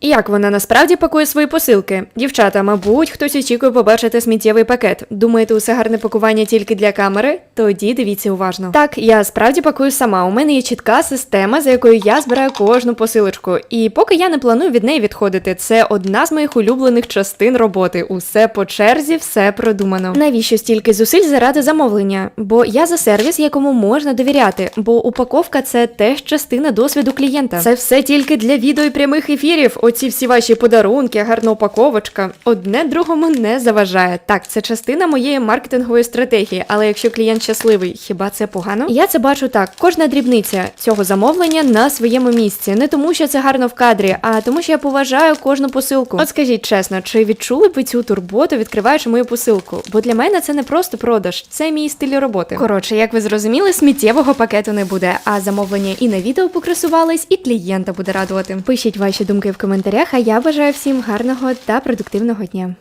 І як вона насправді пакує свої посилки? Дівчата, мабуть, хтось очікує побачити сміттєвий пакет. Думаєте, усе гарне пакування тільки для камери? Тоді дивіться уважно. Так, я справді пакую сама. У мене є чітка система, за якою я збираю кожну посилочку. І поки я не планую від неї відходити, це одна з моїх улюблених частин роботи. Усе по черзі, все продумано. Навіщо стільки зусиль заради замовлення? Бо я за сервіс, якому можна довіряти, бо упаковка це теж частина досвіду клієнта. Це все тільки для відео і прямих ефірів. Оці всі ваші подарунки, гарна упаковочка. Одне другому не заважає. Так, це частина моєї маркетингової стратегії, але якщо клієнт щасливий, хіба це погано? Я це бачу так: кожна дрібниця цього замовлення на своєму місці. Не тому, що це гарно в кадрі, а тому, що я поважаю кожну посилку. От скажіть чесно, чи відчули ви цю турботу, відкриваючи мою посилку? Бо для мене це не просто продаж, це мій стиль роботи. Коротше, як ви зрозуміли, сміттєвого пакету не буде, а замовлення і на відео покрасувались, і клієнта буде радувати. Пишіть ваші думки в коментарях, а я бажаю всім гарного та продуктивного дня.